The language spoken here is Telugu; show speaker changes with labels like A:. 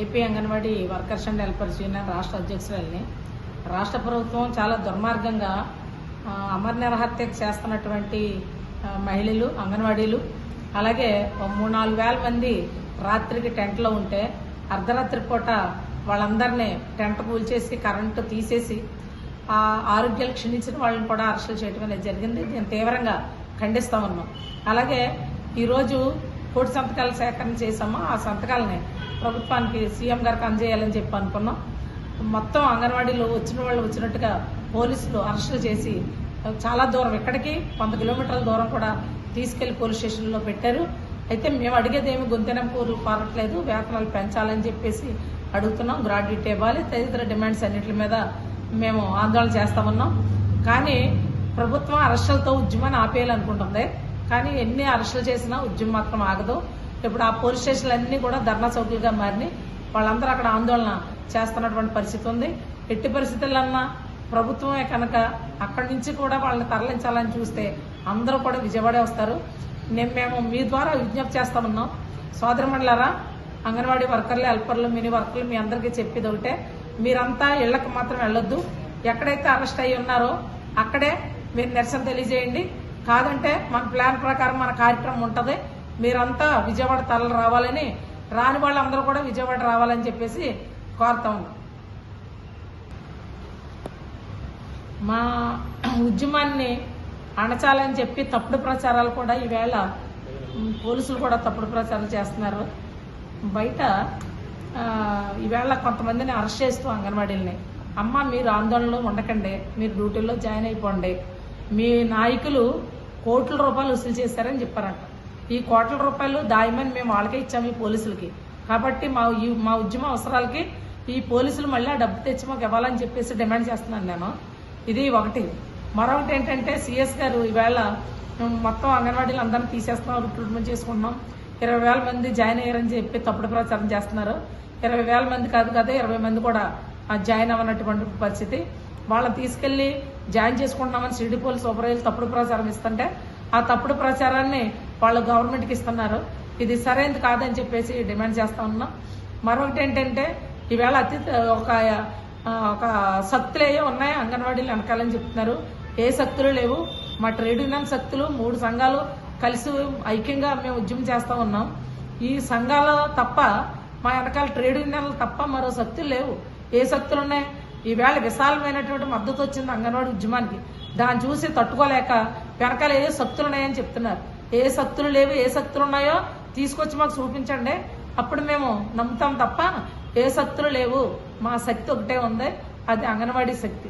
A: AP anganwadi workers and helpers union రాష్ట్ర అధ్యక్షురాల్ని. రాష్ట్ర ప్రభుత్వం చాలా దుర్మార్గంగా అమర నిరహత్య చేస్తున్నటువంటి మహిళలు అంగన్వాడీలు అలాగే మూడు నాలుగు వేల మంది రాత్రికి టెంట్లో ఉంటే అర్ధరాత్రి పూట వాళ్ళందరినీ టెంట్ కూల్చేసి కరెంటు తీసేసి ఆ ఆరోగ్యాలు క్షీణించిన వాళ్ళని కూడా అరెస్టులు చేయడం అనేది జరిగింది. దీన్ని తీవ్రంగా ఖండిస్తా ఉన్నాం అలాగే ఈరోజు కోటి సంతకాల సేకరణ చేసామో ఆ సంతకాలని ప్రభుత్వానికి సీఎం గారికి అందజేయాలని చెప్పి అనుకున్నాం. మొత్తం అంగన్వాడీలో వచ్చిన వాళ్ళు వచ్చినట్టుగా పోలీసులు అరెస్టులు చేసి చాలా దూరం ఇక్కడికి వంద కిలోమీటర్ల దూరం కూడా తీసుకెళ్ళి పోలీస్ స్టేషన్లో పెట్టారు. అయితే మేము అడిగేది ఏమి గొంతెనంపూరు పారట్లేదు వేతనాలు పెంచాలని చెప్పేసి అడుగుతున్నాం. గ్రాడ్యుయేట్ ఇవ్వాలి తదితర డిమాండ్స్ అన్నిటి మీద మేము ఆందోళన చేస్తామన్నాం కానీ ప్రభుత్వం అరెస్టులతో ఉద్యమాన్ని ఆపేయాలనుకుంటుంది. కానీ ఎన్ని అరెస్టులు చేసినా ఉద్యమం మాత్రం ఆగదు. ఇప్పుడు ఆ పోలీస్ స్టేషన్లన్నీ కూడా ధర్నా చౌకీలుగా మారినాయి. వాళ్ళందరూ అక్కడ ఆందోళన చేస్తున్నటువంటి పరిస్థితి ఉంది. ఎట్టి పరిస్థితులన్నా ప్రభుత్వమే కనుక అక్కడి నుంచి కూడా వాళ్ళని తరలించాలని చూస్తే అందరూ కూడా విజయవాడే వస్తారు. నేను మేము మీ ద్వారా విజ్ఞప్తి చేస్తామన్నాం సోదరమండలారా అంగన్వాడీ వర్కర్లు హెల్పర్లు మినీ వర్కర్లు మీ అందరికీ చెప్పేది ఒకటే. మీరంతా ఇళ్ళకు మాత్రం వెళ్ళొద్దు. ఎక్కడైతే అరెస్ట్ అయ్యి ఉన్నారో అక్కడే మీరు నిరసన తెలియజేయండి. కాదంటే మన ప్లాన్ ప్రకారం మన కార్యక్రమం ఉంటుంది. మీరంతా విజయవాడ తరలి రావాలని రాని వాళ్ళందరూ కూడా విజయవాడ రావాలని చెప్పేసి కోరుతా ఉన్నాం. మా ఉద్యమాన్ని అణచాలని చెప్పి తప్పుడు ప్రచారాలు కూడా ఈవేళ పోలీసులు కూడా తప్పుడు ప్రచారాలు చేస్తున్నారు. బయట ఈవేళ కొంతమందిని అరెస్ట్ చేస్తూ అంగన్వాడీలని. అమ్మ మీరు ఆందోళనలో ఉండకండి. మీరు డ్యూటీలో జాయిన్ అయిపోండి. మీ నాయకులు కోట్ల రూపాయలు వసూలు చేశారని చెప్పారంట. ఈ కోట్ల రూపాయలు దాయమని మేము వాళ్ళకే ఇచ్చాము ఈ పోలీసులకి. కాబట్టి మా ఈ- మా ఉద్యమ అవసరాలకి ఈ పోలీసులు మళ్ళీ ఆ డబ్బు తెచ్చి మాకు ఇవ్వాలని చెప్పేసి డిమాండ్ చేస్తున్నాను నేను. ఇది ఒకటి. మరొకటి ఏంటంటే సిఎస్ గారు ఈవేళ మేము మొత్తం అంగన్వాడీలు అందరినీ తీసేస్తున్నాం రిక్రూట్మెంట్ చేసుకుంటున్నాం. ఇరవై వేల మంది జాయిన్ అయ్యారని చెప్పి తప్పుడు ప్రచారం చేస్తున్నారు. ఇరవై వేల మంది కాదు కదా ఇరవై మంది కూడా జాయిన్ అవ్వనటువంటి పరిస్థితి. వాళ్ళని తీసుకెళ్ళి జాయిన్ చేసుకుంటున్నామని సిడి పోలీస్ సూపర్వైజర్ తప్పుడు ప్రచారం ఇస్తుంటే ఆ తప్పుడు ప్రచారాన్ని వాళ్ళు గవర్నమెంట్కి ఇస్తున్నారు. ఇది సరైనది కాదని చెప్పేసి డిమాండ్ చేస్తా ఉన్నాం. మరొకటి ఏంటంటే ఈవేళ అతి ఒక ఒక శక్తులు ఏవో ఉన్నాయి అంగన్వాడీలు వెనకాలని చెప్తున్నారు. ఏ శక్తులు లేవు. మా ట్రేడ్ యూనియన్ శక్తులు మూడు సంఘాలు కలిసి ఐక్యంగా మేము ఉద్యమం చేస్తూ ఉన్నాం. ఈ సంఘాలు తప్ప మా వెనకాల ట్రేడ్ యూనియన్లు తప్ప మరో శక్తులు లేవు. ఏ శక్తులు ఉన్నాయి? ఈవేళ విశాలమైనటువంటి మద్దతు వచ్చింది అంగన్వాడీ ఉద్యమానికి. దాన్ని చూసి తట్టుకోలేక వెనకాల ఏ శక్తులు ఉన్నాయని చెప్తున్నారు. ఏ శక్తులు లేవు ఏ శక్తులు ఉన్నాయో తీసుకొచ్చి మాకు చూపించండి. అప్పుడు మేము నమ్ముతాం తప్ప ఏ శక్తులు లేవు. మా శక్తి ఒకటే ఉంది. అది అంగన్వాడీ శక్తి.